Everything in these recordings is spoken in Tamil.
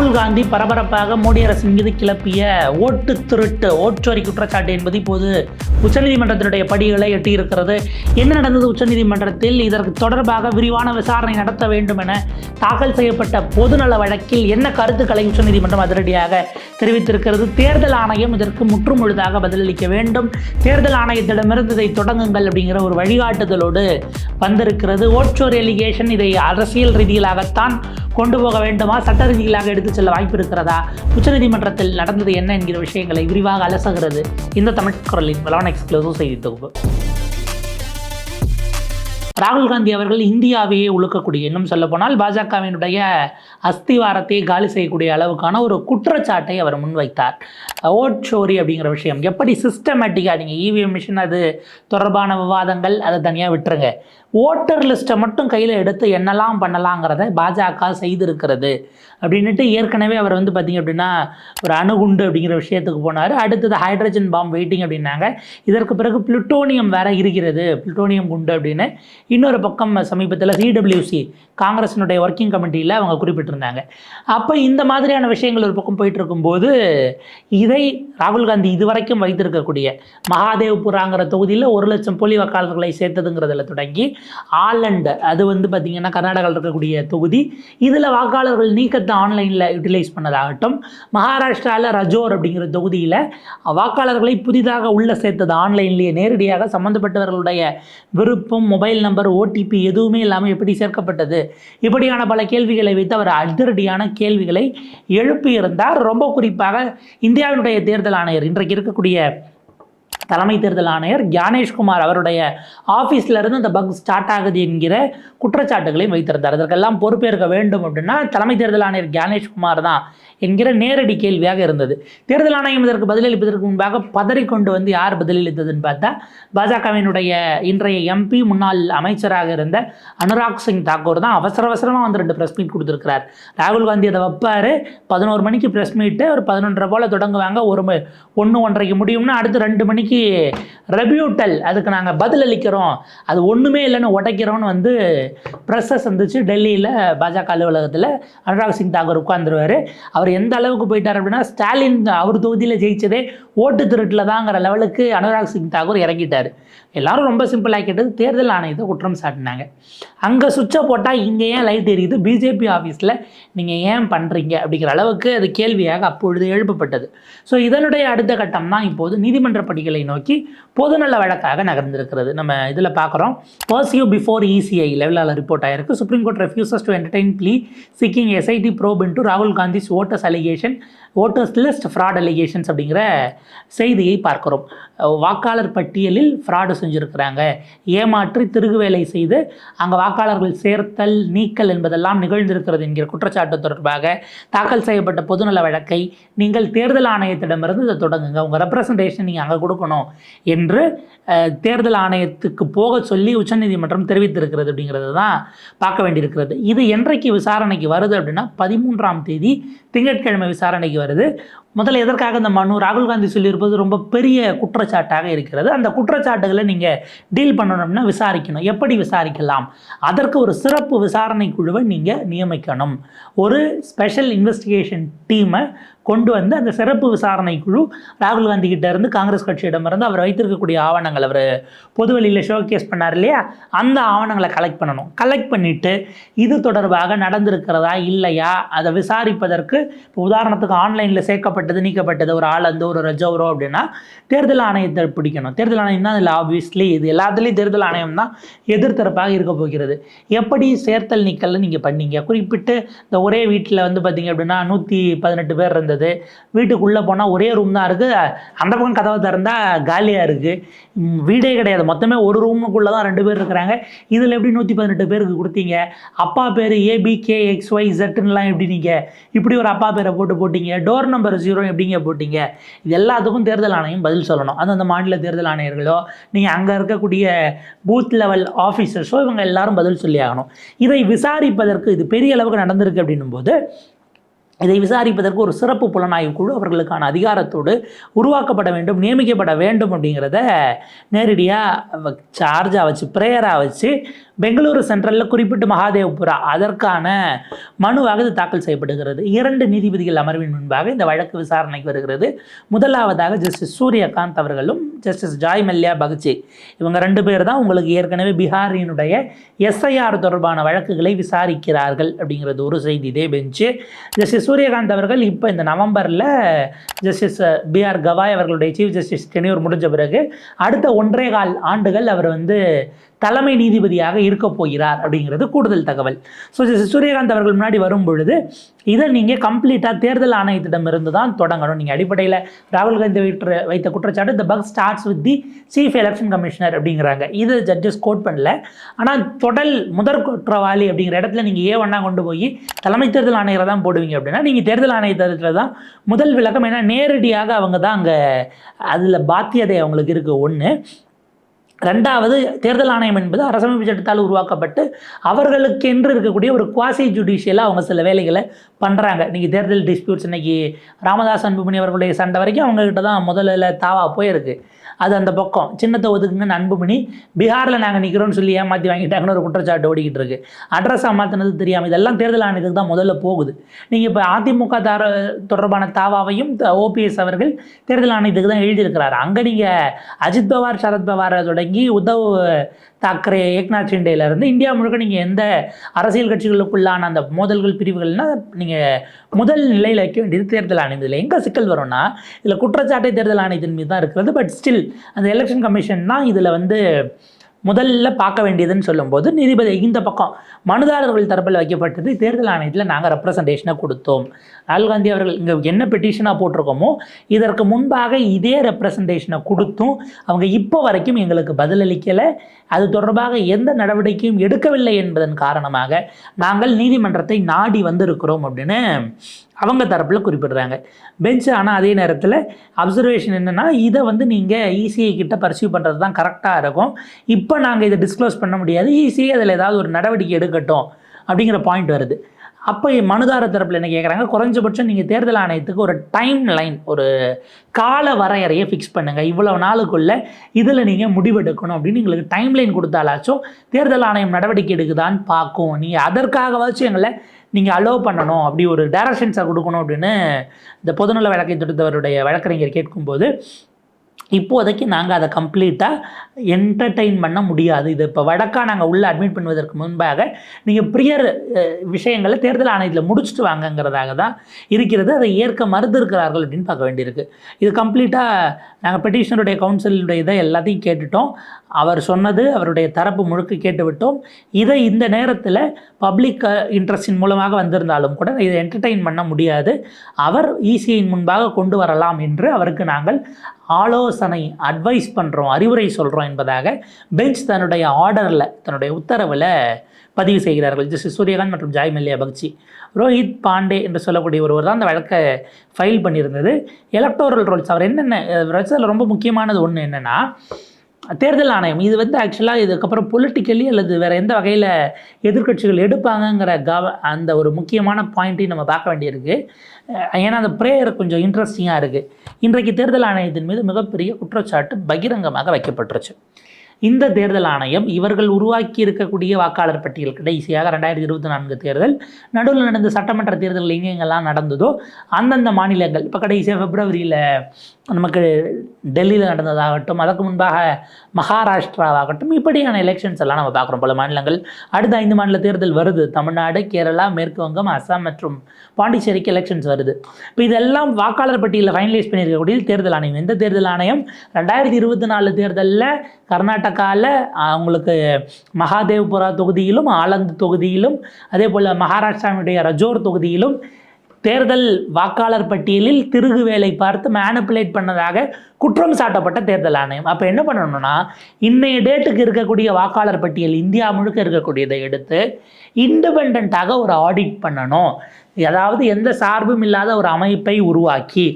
ராகுல் காந்தி பரபரப்பாக மோடி அரசு மீது கிளப்பிய ஓட்டு திருட்டு ஓட்டுவரி குற்றச்சாட்டு என்பது இப்போது உச்சநீதிமன்றத்தினுடைய படிகளை எட்டியிருக்கிறது. என்ன நடந்தது உச்சநீதிமன்றத்தில்? இதற்கு தொடர்பாக விரிவான விசாரணை நடத்த வேண்டும் என தாக்கல் செய்யப்பட்ட பொதுநல வழக்கில் என்ன கருத்துக்களை உச்சநீதிமன்றம் அதிரடியாக தெரிவித்திருக்கிறது? தேர்தல் ஆணையம் இதற்கு முற்றுமுழுதாக பதிலளிக்க வேண்டும். தேர்தல் ஆணையத்திடமிருந்து இதை தொடங்குங்கள் அப்படிங்கிற ஒரு வழிகாட்டுதலோடு வந்திருக்கிறது. ஓட்சோர் எலிகேஷன் இதை அரசியல் ரீதியிலாகத்தான் கொண்டு போக வேண்டுமா? சட்ட ரீதியிலாக எடுத்து செல்ல வாய்ப்பு இருக்கிறதா? உச்சநீதிமன்றத்தில் நடந்தது என்ன என்கிற விஷயங்களை விரிவாக அலசுகிறது இந்த தமிழ் குரலின் வளவன் எக்ஸ்க்ளூசிவ் செய்தி தொகுப்பு. ராகுல் காந்தி அவர்கள் இந்தியாவையே உழுக்கக்கூடிய இன்னும் சொல்ல போனால் பாஜகவினுடைய அஸ்திவாரத்தை காலி செய்யக்கூடிய அளவுக்கான ஒரு குற்றச்சாட்டை அவர் முன்வைத்தார். ஓட் சோரி அப்படிங்கிற விஷயம். எப்படி சிஸ்டமேட்டிக்காக நீங்கள் இவிஎம் மிஷின் அது தொடர்பான விவாதங்கள் அதை தனியாக விட்டுருங்க. ஓட்டர் லிஸ்ட்டை மட்டும் கையில் எடுத்து என்னெல்லாம் பண்ணலாங்கிறத பாஜக செய்திருக்கிறது அப்படின்ட்டு ஏற்கனவே அவர் வந்து பார்த்திங்க அப்படின்னா ஒரு அணுகுண்டு அப்படிங்கிற விஷயத்துக்கு போனார். அடுத்தது ஹைட்ரஜன் பாம் வெயிட்டிங் அப்படின்னாங்க. இதற்கு பிறகு பிளுட்டோனியம் வேற இருக்கிறது பிளுட்டோனியம் குண்டு அப்படின்னு. இன்னொரு பக்கம் சமீபத்தில் சிடபிள்யூசி காங்கிரஸினுடைய ஒர்க்கிங் கமிட்டியில் அவங்க குறிப்பிட்டிருந்தாங்க. அப்போ இந்த மாதிரியான விஷயங்கள் ஒரு பக்கம் போயிட்டு இருக்கும்போது இதை ராகுல் காந்தி இதுவரைக்கும் வைத்திருக்கக்கூடிய மகாதேவ்புராங்கிற தொகுதியில் ஒரு லட்சம் போலி வாக்காளர்களை சேர்த்ததுங்கிறதுல தொடங்கி ஆலண்ட் அது வந்து பார்த்திங்கன்னா கர்நாடகாவில் இருக்கக்கூடிய தொகுதி. இதில் வாக்காளர்கள் நீக்கத்தை ஆன்லைனில் யூட்டிலைஸ் பண்ணதாகட்டும் மகாராஷ்டிராவில் ரஜோர் அப்படிங்கிற தொகுதியில் வாக்காளர்களை புதிதாக உள்ள சேர்த்தது ஆன்லைன்லேயே நேரடியாக சம்மந்தப்பட்டவர்களுடைய விருப்பம் மொபைல் நம்பர் ஓடிபி எதுவுமே இல்லாமல் எப்படி சேர்க்கப்பட்டது? இப்படியான பல கேள்விகளை வைத்து அவர் அதிரடியான கேள்விகளை எழுப்பியிருந்தார். ரொம்ப குறிப்பாக இந்தியாவினுடைய தேர்தல் ஆணையர். இன்றைக்கு இருக்கக்கூடிய தலைமை தேர்தல் ஆணையர் ஞானேஷ்குமார் அவருடைய ஆஃபீஸ்லேருந்து இந்த பக் ஸ்டார்ட் ஆகுது என்கிற குற்றச்சாட்டுகளையும் வைத்திருந்தார். அதற்கெல்லாம் பொறுப்பேற்க வேண்டும் அப்படின்னா தலைமை தேர்தல் ஆணையர் ஞானேஷ்குமார் தான் என்கிற நேரடி கேள்வியாக இருந்தது. தேர்தல் ஆணையம் இதற்கு பதிலளிப்பதற்கு முன்பாக பதறிக்கொண்டு வந்து யார் பதிலளித்ததுன்னு பார்த்தா பாஜகவினுடைய இன்றைய எம்பி முன்னாள் அமைச்சராக இருந்த அனுராக் சிங் தாக்கூர் தான் அவசர அவசரமாக வந்து ரெண்டு ப்ரெஸ் மீட் கொடுத்துருக்கிறார். ராகுல் காந்தி அதை வைப்பார். பதினோரு மணிக்கு ப்ரெஸ் மீட்டு ஒரு பதினொன்றரை போல் தொடங்குவாங்க. ஒரு ஒன்று ஒன்றரைக்கு முடியும்னா அடுத்து ரெண்டு மணிக்கு ரெபியூட்டல் அதுக்கு நாங்கள் பதில் அளிக்கிறோம். அது ஒன்றுமே இல்லைன்னு உடைக்கிறோம்னு வந்து ப்ரெஸ்ஸை சந்திச்சு டெல்லியில் பாஜக அலுவலகத்தில் அனுராக் சிங் தாக்கூர் உட்காந்துருவார் அவர் எந்த அளவுக்கு போயிட்டார் அப்படின்னா ஸ்டாலின் அவர் தொகுதியில் ஜெயிச்சதே ஓட்டு திருட்டில் தாங்கிற லெவலுக்கு அனுராக் சிங் தாக்கூர் இறங்கிட்டார். எல்லாரும் ரொம்ப சிம்பிளாக கேட்டது தேர்தல் ஆணையத்தை குற்றம் சாட்டினாங்க. அங்கே சுவிட்சை போட்டால் இங்கே ஏன் லைட் எரியுது? பிஜேபி ஆஃபீஸில் நீங்கள் ஏன் பண்ணுறீங்க அப்படிங்கிற அளவுக்கு அது கேள்வியாக அப்பொழுது எழுப்பப்பட்டது. ஸோ இதனுடைய அடுத்த கட்டம் தான் இப்போது நீதிமன்ற படிகளை நோக்கி பொதுநல வழக்காக நகர்ந்திருக்கிறது. நம்ம இதில் பார்க்குறோம் பர்சியூ பிஃபோர் இசிஐ லெவலில் ரிப்போர்ட் ஆயிருக்கு. Supreme Court refuses to entertain plea seeking SIT probe into ராகுல் Gandhi's voters allegation voters list fraud allegations அப்படிங்கிற செய்தியை பார்க்கிறோம். வாக்காளர் பட்டியலில் ஃப்ராடு செஞ்சுருக்கிறாங்க. ஏமாற்றி திருகு வேலை செய்து அங்கே வாக்காளர்கள் சேர்த்தல் நீக்கல் என்பதெல்லாம் நிகழ்ந்திருக்கிறது என்கிற குற்றச்சாட்டு தொடர்பாக தாக்கல் செய்யப்பட்ட பொதுநல வழக்கை நீங்கள் தேர்தல் ஆணையத்திடமிருந்து இதை தொடங்குங்க. உங்கள் ரெப்ரசன்டேஷன் நீங்கள் அங்கே கொடுக்கணும் என்று தேர்தல் ஆணையத்துக்கு போக சொல்லி உச்சநீதிமன்றம் தெரிவித்திருக்கிறது அப்படிங்கிறது தான் பார்க்க வேண்டியிருக்கிறது. இது என்றைக்கு விசாரணைக்கு வருது அப்படின்னா பதிமூன்றாம் தேதி திங்கட்கிழமை விசாரணைக்கு வருது. முதல்ல எதற்காக இந்த மனு ராகுல் காந்தி சொல்லியிருப்பது ரொம்ப பெரிய குற்றச்சாட்டாக இருக்கிறது. அந்த குற்றச்சாட்டுகளை நீங்கள் டீல் பண்ணணும்னா விசாரிக்கணும். எப்படி விசாரிக்கலாம்? அதற்கு ஒரு சிறப்பு விசாரணை குழுவை நீங்கள் நியமிக்கணும். ஒரு ஸ்பெஷல் இன்வெஸ்டிகேஷன் டீமை கொண்டு வந்து அந்த சிறப்பு விசாரணை குழு ராகுல் காந்தி கிட்ட இருந்து காங்கிரஸ் கட்சியிடமிருந்து அவர் வைத்திருக்கக்கூடிய ஆவணங்கள் அவர் பொதுவெளியில் ஷோகேஸ் பண்ணார் இல்லையா? அந்த ஆவணங்களை கலெக்ட் பண்ணணும். கலெக்ட் பண்ணிவிட்டு இது தொடர்பாக நடந்திருக்கிறதா இல்லையா? அதை விசாரிப்பதற்கு இப்போ உதாரணத்துக்கு ஆன்லைனில் சேர்க்கப்பட்டது நீக்கப்பட்டது ஒரு ஆள் வந்து ஒரு ரஜோரோ அப்படின்னா தேர்தல் ஆணையத்தை பிடிக்கணும். தேர்தல் ஆணையம் தான் இதில் ஆப்வியஸ்லி இது எல்லாத்துலேயும் தேர்தல் ஆணையம் தான் எதிர்த்தரப்பாக இருக்க போகிறது. எப்படி சேர்த்தல் நீக்கல் நீங்கள் பண்ணீங்க? குறிப்பிட்டு இந்த ஒரே வீட்டில் வந்து பார்த்தீங்க அப்படின்னா நூற்றி பதினெட்டு பேர் இருந்தது. வீட்டுக்குள்ளே போனால் ஒரே ரூம் தான் இருக்குது அந்த பக்கம் கதவை திறந்தால் காலியாக இருக்குது வீடே கிடையாது. மொத்தமே ஒரு ரூமுக்குள்ளே தான் ரெண்டு பேர் இருக்கிறாங்க. இதில் எப்படி நூற்றி பதினெட்டு பேருக்கு கொடுத்தீங்க? அப்பா பேர் ஏபிகே எக்ஸ் ஒய் ஜெட்னுலாம் எப்படி நீங்கள் இப்படி ஒரு அப்பா பேரை போட்டு போட்டிங்க. டோர் நம்பர் ஜீரோ எப்படிங்க போட்டிங்க? இது எல்லாத்துக்கும் தேர்தல் ஆணையம் பதில் சொல்லணும். அந்தந்த மாநில தேர்தல் ஆணையர்களோ நீங்கள் அங்கே இருக்கக்கூடிய பூத் லெவல் ஆஃபீஸர்ஸோ இவங்க எல்லாரும் பதில் சொல்லி ஆகணும். இதை விசாரிப்பதற்கு இது பெரிய அளவுக்கு நடந்திருக்கு அப்படின்னும் போது இதை விசாரிப்பதற்கு ஒரு சிறப்பு புலனாய்வு குழு அவர்களுக்கான அதிகாரத்தோடு உருவாக்கப்பட வேண்டும் நியமிக்கப்பட வேண்டும் அப்படிங்கிறத நேரடியாக சார்ஜாக வச்சு ப்ரேயராக வச்சு பெங்களூரு சென்ட்ரலில் குறிப்பிட்டு மகாதேவபுரா. அதற்கான மனுவாக இது தாக்கல் செய்யப்படுகிறது. இரண்டு நீதிபதிகள் அமர்வின் முன்பாக இந்த வழக்கு விசாரணைக்கு வருகிறது. முதலாவதாக ஜஸ்டிஸ் சூரியகாந்த் அவர்களும் ஜஸ்டிஸ் ஜாய் மல்யா பகச்சி. இவங்க ரெண்டு பேர் தான் உங்களுக்கு ஏற்கனவே பீகாரினுடைய எஸ்ஐஆர் தொடர்பான வழக்குகளை விசாரிக்கிறார்கள் அப்படிங்கிறது ஒரு செய்தி. இதே பெஞ்சு ஜஸ்டிஸ் சூரியகாந்த் அவர்கள் இப்போ இந்த நவம்பரில் ஜஸ்டிஸ் பிஆர் கவாய் அவர்களுடைய சீஃப் ஜஸ்டிஸ் டெனியூர் முடிஞ்ச பிறகு அடுத்த ஒன்றே கால் ஆண்டுகள் அவர் வந்து தலைமை நீதிபதியாக இருக்க போகிறார் அப்படிங்கிறது கூடுதல் தகவல். ஸோ சூரியகாந்த் அவர்கள் முன்னாடி வரும் பொழுது இதை நீங்கள் கம்ப்ளீட்டாக தேர்தல் ஆணையத்திடமிருந்து தான் தொடங்கணும். நீங்கள் அடிப்படையில் ராகுல் காந்தி வைத்த வைத்த குற்றச்சாட்டு இந்த buck starts with the chief election commissioner அப்படிங்கிறாங்க. இது ஜட்ஜஸ் கோட் பண்ணல. ஆனால் தொடல் முதற் குற்றவாளி அப்படிங்கிற இடத்துல நீங்கள் ஏ ஒன்றா கொண்டு போய் தலைமை தேர்தல் ஆணையரை தான் போடுவீங்க அப்படின்னா நீங்கள் தேர்தல் ஆணையத்தில் தான் முதல் விளக்கம். ஏன்னா நேரடியாக அவங்க தான் அங்கே அதில் பாத்தியதை அவங்களுக்கு இருக்குது ஒன்று ரெண்டாவது தேர்தல் ஆணையம் என்பது அரசமைப்பு சட்டத்தால் உருவாக்கப்பட்டு அவர்களுக்கென்று இருக்கக்கூடிய ஒரு குவாசி ஜுடிஷியலாக அவங்க சில வேலைகளை பண்ணுறாங்க இன்றைக்கி தேர்தல் டிஸ்பியூட்ஸ் இன்றைக்கி ராமதாஸ் அன்புமணி அவர்களுடைய சண்டை வரைக்கும் அவங்கக்கிட்ட தான் முதல்ல தாவா போயிருக்கு. அது அந்த பக்கம். சின்னத்தை ஒதுக்குங்கன்னு அன்புமணி பீகாரில் நாங்கள் நிற்கிறோம்னு சொல்லி ஏமாற்றி வாங்கிட்டாங்கன்னு ஒரு குற்றச்சாட்டு ஓடிக்கிட்டு இருக்கு அட்ரஸாக மாற்றினது தெரியாமல் இதெல்லாம் தேர்தல் ஆணையத்துக்கு தான் முதல்ல போகுது. நீங்கள் இப்போ அதிமுக தார தொடர்பான தாவாவையும் ஓபிஎஸ் அவர்கள் தேர்தல் ஆணையத்துக்கு தான் எழுதியிருக்கிறாரு. அங்கே நீங்கள் அஜித் பவார் சரத் பவாரை தொடங்கி உத்தவ் தாக்கரே ஏக்நாத் ஷிண்டேலேருந்து இந்தியா முழுக்க நீங்கள் எந்த அரசியல் கட்சிகளுக்குள்ளான அந்த மோதல்கள் பிரிவுகள்னால் நீங்கள் முதல் நிலையில் வைக்க வேண்டியது தேர்தல் ஆணையத்தில் எங்கே சிக்கல் வரும்னா இதில் குற்றச்சாட்டை தேர்தல் ஆணையத்தின் மீது தான் இருக்கிறது. பட் ஸ்டில் அந்த எலெக்ஷன் கமிஷன் தான் இதில் வந்து முதல்ல பார்க்க வேண்டியதுன்னு சொல்லும்போது நீதிபதி இந்த பக்கம் மனுதாரர்கள் தரப்பில் வைக்கப்பட்டது தேர்தல் ஆணையத்தில் நாங்கள் ரெப்ரசன்டேஷனை கொடுத்தோம். ராகுல் காந்தி அவர்கள் இங்கே என்ன பெட்டிஷனாக போட்டிருக்கோமோ இதற்கு முன்பாக இதே ரெப்ரசன்டேஷனை கொடுத்தும் அவங்க இப்போ வரைக்கும் எங்களுக்கு பதிலளிக்கலை அது தொடர்பாக எந்த நடவடிக்கையும் எடுக்கவில்லை என்பதன் காரணமாக நாங்கள் நீதிமன்றத்தை நாடி வந்திருக்கிறோம் அப்படின்னு அவங்க தரப்பில் குறிப்பிடுறாங்க. பெஞ்ச் ஆனால் அதே நேரத்தில் அப்சர்வேஷன் என்னென்னா இதை வந்து நீங்கள் இசிஐ கிட்ட பர்சியூ பண்ணுறது தான் கரெக்டாக இருக்கும். இப்போ நாங்கள் இதை டிஸ்க்ளோஸ் பண்ண முடியாது. இசிஐ அதில் ஏதாவது ஒரு நடவடிக்கை எடுக்கட்டும் அப்படிங்கிற பாயிண்ட் வருது. அப்போ மனுதார தரப்பில் என்ன கேட்குறாங்க குறைஞ்சபட்சம் நீங்கள் தேர்தல் ஆணையத்துக்கு ஒரு டைம் லைன் ஒரு கால வரையறையை ஃபிக்ஸ் பண்ணுங்கள் இவ்வளோ நாளுக்குள்ளே இதில் நீங்கள் முடிவெடுக்கணும் அப்படின்னு எங்களுக்கு டைம் லைன் கொடுத்தாலாச்சும் தேர்தல் ஆணையம் நடவடிக்கை எடுக்குதான்னு பார்க்கும். நீங்கள் அதற்காகவாச்சும் எங்களை நீங்கள் அலோவ் பண்ணணும். அப்படி ஒரு டைரக்ஷன்ஸை கொடுக்கணும் அப்படின்னு இந்த பொதுநல வழக்கை தொடுத்தவருடைய வழக்கறிஞர் கேட்கும்போது இப்போதைக்கு நாங்கள் அதை கம்ப்ளீட்டாக என்டர்டெயின் பண்ண முடியாது. இது இப்போ வடக்கா நாங்கள் உள்ளே அட்மிட் பண்ணுவதற்கு முன்பாக நீங்கள் ப்ரியர் விஷயங்களை தேர்தல் ஆணையத்தில் முடிச்சுட்டு வாங்கங்கிறதாக தான் இருக்கிறது. அதை ஏற்க மறுத்திருக்கிறார்கள் அப்படின்னு பார்க்க வேண்டியிருக்கு. இது கம்ப்ளீட்டாக நாங்கள் பெட்டிஷனருடைய கவுன்சிலுடைய இதை எல்லாத்தையும் கேட்டுட்டோம். அவர் சொன்னது அவருடைய தரப்பு முழுக்க கேட்டுவிட்டோம். இதை இந்த நேரத்தில் பப்ளிக் இன்ட்ரெஸ்டின் மூலமாக வந்திருந்தாலும் கூட இதை என்டர்டெயின் பண்ண முடியாது. அவர் இசிஐயின் முன்பாக கொண்டு வரலாம் என்று அவருக்கு நாங்கள் ஆலோசனை அட்வைஸ் பண்ணுறோம் அறிவுரை சொல்கிறோம் என்பதாக பெஞ்ச் தன்னுடைய ஆர்டரில் தன்னுடைய உத்தரவில் பதிவு செய்கிறார்கள். ஜஸ்டிஸ் சூரியகாந்த் மற்றும் ஜாய் மல்லியா பக்சி ரோஹித் பாண்டே என்று சொல்லக்கூடிய ஒருவர் தான் அந்த வழக்கை ஃபைல் பண்ணியிருந்தது. எலக்டோரல் ரோல்ஸ் அவர் என்னென்ன ரொம்ப முக்கியமானது ஒன்று என்னென்னா தேர்தல் ஆணையம். இது வந்து ஆக்சுவலாக இதுக்கப்புறம் பொலிட்டிக்கலி அல்லது வேறு எந்த வகையில் எதிர்க்கட்சிகள் எடுப்பாங்கங்கிற கவ அந்த ஒரு முக்கியமான பாயிண்ட்டையும் நம்ம பார்க்க வேண்டியிருக்கு. ஏன்னா அந்த ப்ரேயர் கொஞ்சம் இன்ட்ரெஸ்டிங்காக இருக்குது இன்றைக்கு தேர்தல் ஆணையத்தின் மீது மிகப்பெரிய குற்றச்சாட்டு பகிரங்கமாக வைக்கப்பட்டுருச்சு. இந்த தேர்தல் ஆணையம் இவர்கள் உருவாக்கி இருக்கக்கூடிய வாக்காளர் பட்டியல் கடைசியாக ரெண்டாயிரத்தி இருபத்தி நான்கு தேர்தல் நடுவில் நடந்த சட்டமன்ற தேர்தல் எங்கெங்கெல்லாம் நடந்ததோ அந்தந்த மாநிலங்கள் இப்போ கடைசியாக பிப்ரவரியில் நமக்கு டெல்லியில் நடந்ததாகட்டும் அதற்கு முன்பாக மகாராஷ்டிராவாகட்டும் இப்படியான எலெக்ஷன்ஸ் எல்லாம் நம்ம பார்க்குறோம். பல மாநிலங்கள் அடுத்த ஐந்து மாநில தேர்தல் வருது. தமிழ்நாடு கேரளா மேற்கு வங்கம் அஸ்ஸாம் மற்றும் பாண்டிச்சேரிக்கு எலெக்ஷன்ஸ் வருது. இப்போ இதெல்லாம் வாக்காளர் பட்டியலில் ஃபைனலைஸ் பண்ணியிருக்கக்கூடிய தேர்தல் ஆணையம். எந்த தேர்தல் ஆணையம்? ரெண்டாயிரத்தி இருபத்தி நாலு தேர்தலில் கர்நாடகாவில் அவங்களுக்கு மகாதேவ்புரா தொகுதியிலும் ஆலந்த் தொகுதியிலும் அதே போல் மகாராஷ்டிராவினுடைய ரஜோர் தொகுதியிலும் தேர்தல் வாக்காளர் பட்டியலில் திருகு வேலை பார்த்து மேனிப்புலேட் பண்ணதாக குற்றம் சாட்டப்பட்ட தேர்தல் ஆணையம். அப்போ என்ன பண்ணணும்னா இன்றைய டேட்டுக்கு இருக்கக்கூடிய வாக்காளர் பட்டியல் இந்தியா முழுக்க இருக்கக்கூடியதை எடுத்து இண்டிபெண்ட்டாக ஒரு ஆடிட் பண்ணணும். அதாவது எந்த சார்பும் இல்லாத ஒரு அமைப்பை உருவாக்கி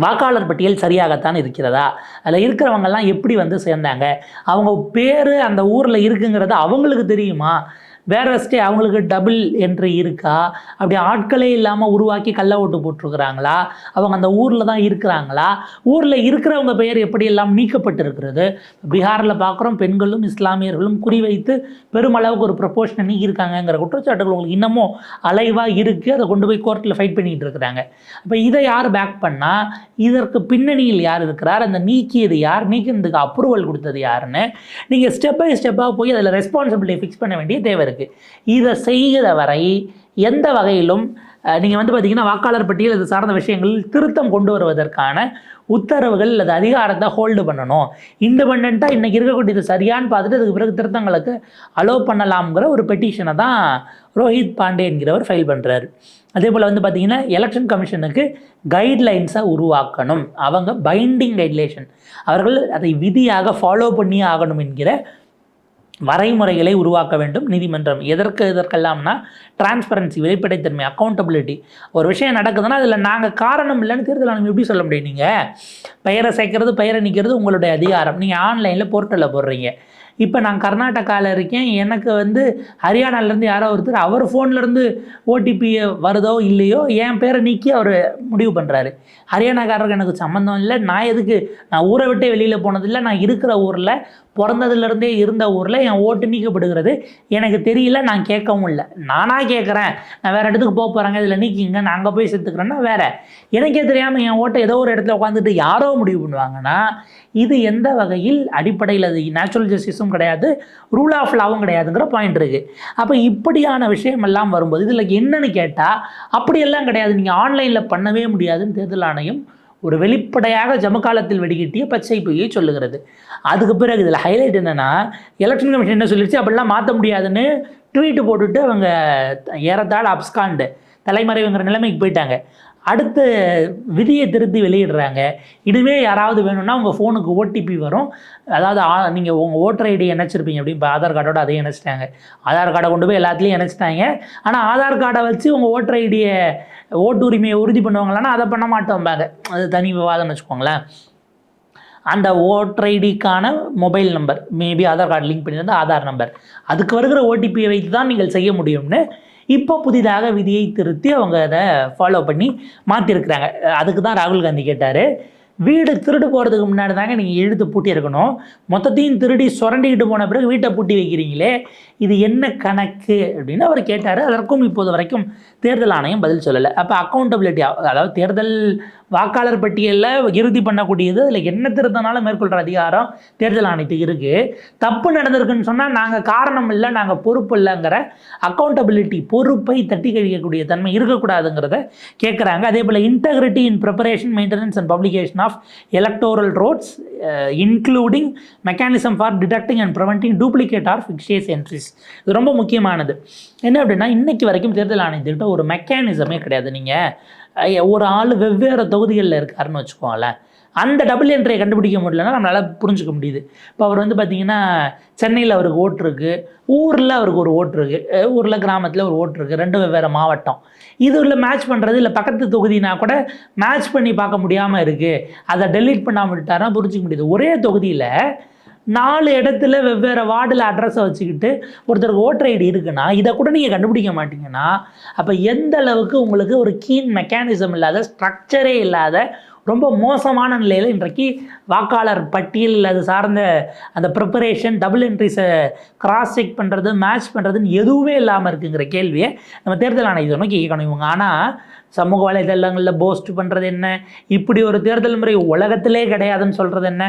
வாக்காளர் பட்டியல் சரியாகத்தான் இருக்கிறதா? அதில் இருக்கிறவங்கெல்லாம் எப்படி வந்து சேர்ந்தாங்க? அவங்க பேர் அந்த ஊரில் இருக்குங்கிறது அவங்களுக்கு தெரியுமா? வேறஸ்டே அவங்களுக்கு டபுள் என்ட்ரி இருக்கா? அப்படி ஆட்களே இல்லாமல் உருவாக்கி கள்ள ஓட்டு போட்டிருக்கிறாங்களா? அவங்க அந்த ஊரில் தான் இருக்கிறாங்களா? ஊரில் இருக்கிறவங்க பெயர் எப்படியெல்லாம் நீக்கப்பட்டிருக்கிறது? பீகாரில் பார்க்குறோம் பெண்களும் இஸ்லாமியர்களும் குறிவைத்து பெருமளவுக்கு ஒரு ப்ரொபோஷனை நீக்கியிருக்காங்கங்கிற குற்றச்சாட்டுகள் உங்களுக்கு இன்னமும் அலைவாக இருக்குது அதை கொண்டு போய் கோர்ட்டில் ஃபைட் பண்ணிகிட்டு இருக்கிறாங்க. அப்போ இதை யார் பேக் பண்ணால் இதற்கு பின்னணியில் யார் இருக்கிறார்? அந்த நீக்கியது யார்? நீக்கினதுக்கு அப்ரூவல் கொடுத்தது யாருன்னு நீங்கள் ஸ்டெப் பை ஸ்டெப்பாக போய் அதில் ரெஸ்பான்சிபிலிட்டி ஃபிக்ஸ் பண்ண வேண்டிய தேவை இருக்குது இதை செய்கிற வரை எந்த வகையிலும் நீங்கள் வந்து பார்த்தீங்கன்னா வாக்காளர் பட்டியல் இது சார்ந்த விஷயங்களில் திருத்தம் கொண்டு வருவதற்கான உத்தரவுகள் அல்லது அதிகாரத்தை ஹோல்டு பண்ணணும். இண்டிபெண்ட்டாக இன்றைக்கி இருக்கக்கூடியது சரியான்னு பார்த்துட்டு அதுக்கு பிறகு திருத்தங்களுக்கு அலோவ் பண்ணலாம்ங்கிற ஒரு பெட்டிஷனை தான் ரோஹித் பாண்டே என்கிறவர் ஃபைல் பண்ணுறாரு அதே போல் வந்து பார்த்திங்கன்னா எலெக்ஷன் கமிஷனுக்கு கைட்லைன்ஸை உருவாக்கணும். அவங்க பைண்டிங் கைட்லேஷன் அவர்கள் அதை விதியாக ஃபாலோ பண்ணியே ஆகணும் என்கிற வரைமுறைகளை உருவாக்க வேண்டும். நீதிமன்றம் எதற்கு எதற்கெல்லாம்னா டிரான்ஸ்பரன்சி வெளிப்படைத்தன்மை அக்கௌண்டபிலிட்டி ஒரு விஷயம் நடக்குதுன்னா அதில் நாங்கள் காரணம் இல்லைன்னு தேர்தல் ஆணையம் எப்படி சொல்ல முடியும் நீங்கள் பெயரை சேர்க்கறது பெயரை நிற்கிறது உங்களுடைய அதிகாரம். நீங்கள் ஆன்லைனில் போர்ட்டலில் போடுறீங்க. இப்போ நான் கர்நாடகாவில் இருக்கேன். எனக்கு வந்து ஹரியானாலேருந்து யாரோ ஒருத்தர் அவர் ஃபோன்லேருந்து ஓடிபி வருதோ இல்லையோ என் பேரை நீக்கி அவர் முடிவு பண்ணுறாரு ஹரியானாக்காரருக்கு எனக்கு சம்மந்தம் இல்லை. நான் எதுக்கு நான் ஊரை விட்டே வெளியில் போனதில்லை. நான் இருக்கிற ஊரில் பிறந்ததுலேருந்தே இருந்த ஊரில் என் ஓட்டு நீக்கப்படுகிறது. எனக்கு தெரியல நான் கேட்கவும் இல்லை. நானாக கேட்குறேன். நான் வேறு இடத்துக்கு போக போகிறாங்க இதில் நீக்கிங்க. நான் அங்கே போய் செத்துக்கிறேன்னா வேறு. எனக்கே தெரியாமல் என் ஓட்டை ஏதோ ஒரு இடத்துல உட்காந்துட்டு யாரோ முடிவு பண்ணுவாங்கன்னா இது எந்த வகையில் அடிப்படையில் அது நேச்சுரல் ஜஸ்டிஸும் கிடையாது ரூல் ஆஃப் லாவும் கிடையாதுங்கிற பாயிண்ட் இருக்குது அப்போ இப்படியான விஷயம் எல்லாம் வரும்போது இதில் என்னன்னு கேட்டால் அப்படியெல்லாம் கிடையாது. நீங்கள் ஆன்லைனில் பண்ணவே முடியாதுன்னு தேர்தல் ஆணையம் ஒரு வெளிப்படையாக ஜமகாலத்தில் வெடிகட்டிய பச்சை பொய்யை சொல்லுகிறது. அதுக்கு பிறகு இதில் ஹைலைட் என்னென்னா எலெக்ஷன் கமிஷன் என்ன சொல்லிடுச்சு அப்படிலாம் மாற்ற முடியாதுன்னு ட்வீட்டு போட்டுட்டு அவங்க ஏறத்தாழ அப்ஸ்காண்டு தலைமறைவுங்கிற நிலைமைக்கு போயிட்டாங்க. அடுத்த விதியை திருத்தி வெளியிடுறாங்க. இதுவே யாராவது வேணும்னா உங்கள் ஃபோனுக்கு ஓடிபி வரும். அதாவது நீங்கள் உங்கள் ஓட்டர் ஐடி இணைச்சிருப்பீங்க அப்படி இப்போ ஆதார் கார்டோட அதையும் இணைச்சிட்டாங்க. ஆதார் கார்டை கொண்டு போய் எல்லாத்துலேயும் இணைச்சிட்டாங்க. ஆனால் ஆதார் கார்டை வச்சு உங்கள் ஓட்டர் ஐடியை ஓட்டு உரிமையை உறுதி பண்ணுவாங்களான்னா அதை பண்ண மாட்டோம்பாங்க. அது தனி விவாதம்னு வச்சுக்கோங்களேன். அந்த voter ஐடிக்கான mobile number maybe Aadhaar card link பண்ணியிருந்தால் ஆதார் நம்பர் அதுக்கு வருகிற ஓடிபியை வைத்து தான் நீங்கள் செய்ய முடியும்னு இப்போ புதிதாக விதியை திருத்தி அவங்க அதை ஃபாலோ பண்ணி மாற்றிருக்கிறாங்க அதுக்கு தான் ராகுல் காந்தி கேட்டார் வீடு திருடு போகிறதுக்கு முன்னாடி தாங்க நீங்கள் எழுத்து பூட்டி இருக்கணும். மொத்தத்தையும் திருடி சுரண்டிக்கிட்டு போன பிறகு வீட்டை பூட்டி வைக்கிறீங்களே இது என்ன கணக்கு அப்படின்னு அவர் கேட்டார். அதற்கும் இப்போது வரைக்கும் தேர்தல் ஆணையம் பதில் சொல்லலை. அப்போ அக்கௌண்டபிலிட்டி அதாவது தேர்தல் வாக்காளர் பட்டியலில் இறுதி பண்ணக்கூடியது. அதில் என்ன திருத்தனாலும் மேற்கொள்கிற அதிகாரம் தேர்தல் ஆணையத்துக்கு இருக்குது தப்பு நடந்திருக்குன்னு சொன்னால் நாங்கள் காரணம் இல்லை நாங்கள் பொறுப்பு இல்லைங்கிற அக்கௌண்டபிலிட்டி பொறுப்பை தட்டி கழிக்கக்கூடிய தன்மை இருக்கக்கூடாதுங்கிறத கேட்குறாங்க அதே போல் integrity in preparation maintenance and publication of electoral rolls including mechanism for detecting and preventing duplicate or fictitious entries இது ரொம்ப முக்கியமானது. என்ன அப்படின்னா இன்றைக்கி வரைக்கும் தேர்தல் ஆணையத்துக்கிட்ட ஒரு மெக்கானிசமே கிடையாது. நீங்கள் ஒரு ஆள் வெவ்வேறு தொகுதிகளில் இருக்காருன்னு வச்சுக்கோங்களேன். அந்த டபுள் என்ட்ரியை கண்டுபிடிக்க முடியலன்னா நம்மளால் புரிஞ்சுக்க முடியுது. இப்போ அவர் வந்து பார்த்திங்கன்னா சென்னையில் அவருக்கு ஓட்டு இருக்குது ஊரில் அவருக்கு ஒரு ஓட்டு இருக்குது ஊரில் கிராமத்தில் ஒரு ஓட்டு இருக்குது ரெண்டு வெவ்வேறு மாவட்டம். இதில் மேட்ச் பண்ணுறது இல்லை பக்கத்து தொகுதினா கூட மேட்ச் பண்ணி பார்க்க முடியாமல் இருக்குது அதை டெலீட் பண்ணாமல் விட்டாருன்னா புரிஞ்சிக்க முடியுது. ஒரே தொகுதியில் நாலு இடத்துல வெவ்வேறு வார்டில் அட்ரஸை வச்சுக்கிட்டு ஒருத்தருக்கு ஓட்டர் ஐடி இருக்குன்னா இதை கூட நீங்கள் கண்டுபிடிக்க மாட்டீங்கன்னா அப்போ எந்த அளவுக்கு உங்களுக்கு ஒரு கீன் மெக்கானிசம் இல்லாத ஸ்ட்ரக்சரே இல்லாத ரொம்ப மோசமான நிலையில் இன்றைக்கு வாக்காளர் பட்டியல் அது சார்ந்த அந்த ப்ரிப்பரேஷன் டபுள் என்ட்ரிஸை கிராஸ் செக் பண்ணுறது மேட்ச் பண்ணுறதுன்னு எதுவுமே இல்லாமல் இருக்குங்கிற கேள்வியை நம்ம தேர்தல் ஆணையத்தை நோக்கி கேட்கணும் இவங்க. ஆனால் சமூக வலைதளங்களில் போஸ்ட் பண்ணுறது என்ன? இப்படி ஒரு தேர்தல் முறை உலகத்திலே கிடையாதுன்னு சொல்கிறது என்ன?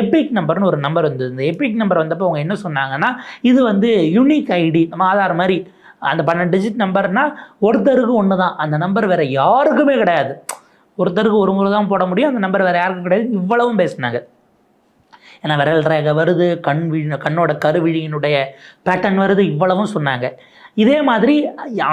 எபிக் நம்பர்னு ஒரு நம்பர் வந்தது. இந்த எபிக் நம்பர் வந்தப்போ அவங்க என்ன சொன்னாங்கன்னா இது வந்து யூனிக் ஐடி நம்ம ஆதார் மாதிரி அந்த பன்னெண்டு டிஜிட் நம்பர்னால் ஒருத்தருக்கு ஒன்று தான் அந்த நம்பர் வேறு யாருக்குமே கிடையாது. ஒருத்தருக்கு ஒரு முறை தான் போட முடியும். அந்த நம்பர் வேறு யாருக்கும் கிடையாது. இவ்வளவும் பேசினாங்க. ஏன்னா விரல் ரேகை வருது கண் விழி கண்ணோட கருவிழியினுடைய பேட்டர்ன் வருது இவ்வளவும் சொன்னாங்க. இதே மாதிரி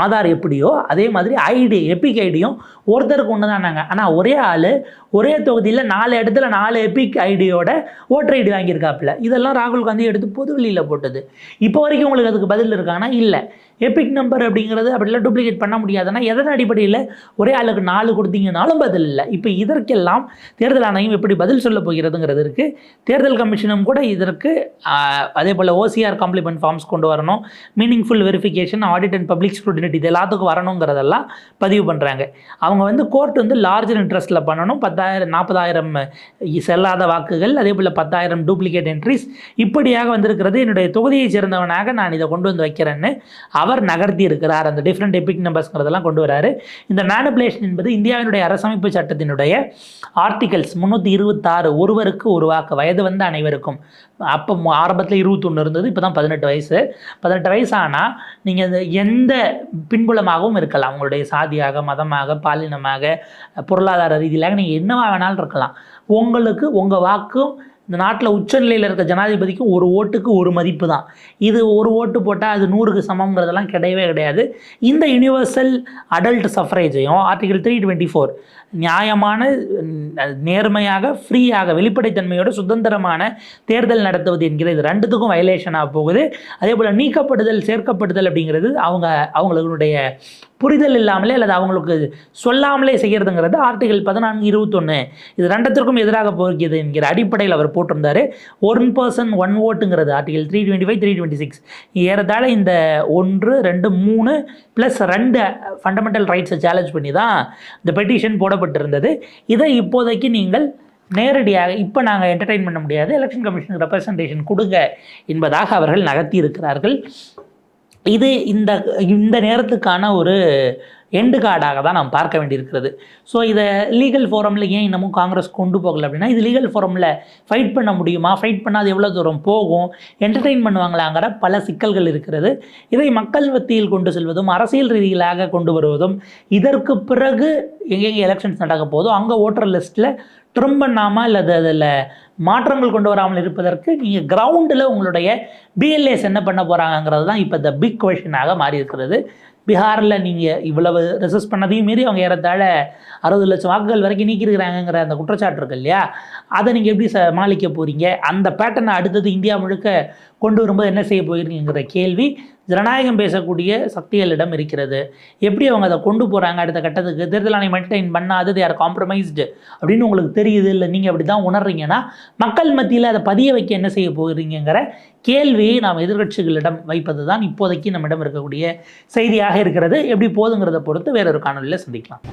ஆதார் எப்படியோ அதே மாதிரி ஐடி எபிக் ஐடியும் ஒருத்தருக்கு ஒன்று தானாங்க ஆனால் ஒரே ஆள் ஒரே தொகுதியில் நாலு இடத்துல நாலு எபிக் ஐடியோட ஓட்டர் ஐடி வாங்கியிருக்காப்புல. இதெல்லாம் ராகுல் காந்தி எடுத்து பொது வெளியில் போட்டது. இப்போ வரைக்கும் உங்களுக்கு அதுக்கு பதில் இருக்காங்கன்னா இல்லை. எபிக் நம்பர் அப்படிங்கிறது அப்படிலாம் டூப்ளிகேட் பண்ண முடியாதுன்னா எதன் அடிப்படையில்? ஒரே ஆளுக்கு நாலு கொடுத்தீங்கனாலும் பதில் இல்லை. இப்போ இதற்கெல்லாம் தேர்தல் ஆணையம் எப்படி பதில் சொல்ல போகிறதுங்கிறது இருக்குது தேர்தல் கமிஷனும் கூட இதற்கு அதே போல் ஓசிஆர் காம்ப்ளிமெண்ட் ஃபார்ம்ஸ் கொண்டு வரணும். Meaningful verification audit and public scrutiny இது எல்லாத்துக்கும் வரணுங்கிறதெல்லாம் பதிவு பண்ணுறாங்க அவங்க வந்து கோர்ட் வந்து லார்ஜர் இன்ட்ரெஸ்ட்டில் பண்ணணும். பத்தாயிரம் நாற்பதாயிரம் செல்லாத வாக்குகள் அதே போல் பத்தாயிரம் டூப்ளிகேட் என்ட்ரிஸ் இப்படியாக வந்திருக்கிறது. என்னுடைய தொகுதியை சேர்ந்தவனாக நான் இதை கொண்டு வந்து வைக்கிறேன்னு அவர் நகர்த்தி இருக்கிறார். அந்த டிஃப்ரெண்ட் எபிக் நம்பர்ஸ்ங்கிறதெல்லாம் கொண்டு வராரு. இந்த மேனிப்புலேஷன் என்பது இந்தியாவினுடைய அரசமைப்பு சட்டத்தினுடைய ஆர்டிகல்ஸ் முந்நூற்றி இருபத்தாறு ஒருவருக்கு ஒரு வாக்கு வயது வந்து அனைவருக்கும். அப்போ ஆரம்பத்தில் இருபத்தொன்று இருந்தது இப்போ தான் பதினெட்டு வயசு. பதினெட்டு வயசு ஆனால் நீங்கள் எந்த பின்புலமாகவும் இருக்கலாம். உங்களுடைய சாதியாக மதமாக பாலினமாக பொருளாதார ரீதியிலாக நீங்கள் என்னவா வேணாலும் இருக்கலாம். உங்களுக்கு உங்கள் வாக்கும் இந்த நாட்டில் உச்சநிலையில் இருக்க ஜனாதிபதிக்கு ஒரு ஓட்டுக்கு ஒரு மதிப்பு தான் இது ஒரு ஓட்டு போட்டால் அது நூறுக்கு சமங்கிறதெல்லாம் கிடையவே கிடையாது. இந்த யுனிவர்சல் அடல்ட் சஃப்ரேஜையும் ஆர்டிகல் த்ரீ டுவெண்ட்டி ஃபோர் நியாயமான நேர்மையாக ஃப்ரீயாக வெளிப்படைத்தன்மையோட சுதந்திரமான தேர்தல் நடத்துவது என்கிற இது ரெண்டுத்துக்கும் வயலேஷனாக போகுது. அதே போல் நீக்கப்படுதல் சேர்க்கப்படுதல் அப்படிங்கிறது அவங்க அவங்களுடைய புரிதல் இல்லாமலே அல்லது அவங்களுக்கு சொல்லாமலே செய்கிறதுங்கிறது ஆர்டிகல் பதினான்கு இருபத்தொன்று இது ரெண்டத்திற்கும் எதிராக போகிறது என்கிற அடிப்படையில் அவர் போட்டிருந்தார். One person one ஓட்டுங்கிறது article three twenty five three twenty six ஏறத்தாழ இந்த ஒன்று ரெண்டு மூணு ப்ளஸ் ரெண்டு ஃபண்டமெண்டல் ரைட்ஸை சேலஞ்ச் பண்ணி தான் இந்த பெட்டிஷன் போட சொல்லப்பட்டிருந்தது இதை இப்போதைக்கு நீங்கள் நேரடியாக இப்போ நாங்கள் என்டர்டைன் பண்ண முடியாது. எலெக்ஷன் கமிஷனுக்கு ரெப்ரசன்டேஷன் கொடுங்க என்பதாக அவர்கள் நகர்த்தி இருக்கிறார்கள் இது இந்த இந்த நேரத்துக்கான ஒரு எண்டு கார்டாக தான் நாம் பார்க்க வேண்டியிருக்கிறது. ஸோ இதை லீகல் ஃபோரமில் ஏன் இன்னமும் காங்கிரஸ் கொண்டு போகல அப்படின்னா இது லீகல் ஃபோரமில் ஃபைட் பண்ண முடியுமா? ஃபைட் பண்ணால் அது எவ்வளோ தூரம் போகும்? என்டர்டெயின் பண்ணுவாங்களாங்கிற பல சிக்கல்கள் இருக்கிறது. இதை மக்கள் மத்தியில் கொண்டு செல்வதும் அரசியல் ரீதியிலாக கொண்டு வருவதும் இதற்கு பிறகு எங்கெங்கே எலெக்ஷன்ஸ் நடக்க போதோ அங்கே ஓட்டர் லிஸ்ட்டில் ட்ரிம் பண்ணாமல் அல்லது அதில் மாற்றங்கள் கொண்டு வராமல் இருப்பதற்கு நீங்கள் கிரவுண்டில் உங்களுடைய பிஎல்ஏஸ் என்ன பண்ண போகிறாங்கங்கிறது தான் இப்போ இந்த பிக் கொஷனாக மாறி இருக்கிறது பீகாரில் நீங்கள் இவ்வளவு ரெசிஸ்ட் பண்ணதையும் மீறி அவங்க ஏறத்தாழ அறுபது லட்சம் வாக்குகள் வரைக்கும் நீக்கியிருக்கிறாங்கங்கிற அந்த குற்றச்சாட்டு இருக்கு இல்லையா? அதை நீங்கள் எப்படி சமாளிக்க போகிறீங்க அந்த பேட்டர்னை அடுத்தது இந்தியா முழுக்க கொண்டு வரும்போது என்ன செய்ய போகிறீங்கிற கேள்வி ஜனநாயகம் பேசக்கூடிய சக்திகளிடம் இருக்கிறது. எப்படி அவங்க அதை கொண்டு போகிறாங்க அடுத்த கட்டத்துக்கு தேர்தல் ஆணையம் மெயின்டைன் பண்ணாது they are காம்ப்ரமைஸ்டு அப்படின்னு உங்களுக்கு தெரியுது இல்லை நீங்கள் அப்படி தான் உணர்றீங்கன்னா மக்கள் மத்தியில் அதை பதிய வைக்க என்ன செய்ய போகிறீங்கிற கேள்வியை நாம் எதிர்க்கட்சிகளிடம் வைப்பது தான் இப்போதைக்கு நம்மிடம் இருக்கக்கூடிய செய்தியாக இருக்கிறது. எப்படி போதுங்கிறத பொறுத்து வேறொரு காணொலியில் சந்திக்கலாம்.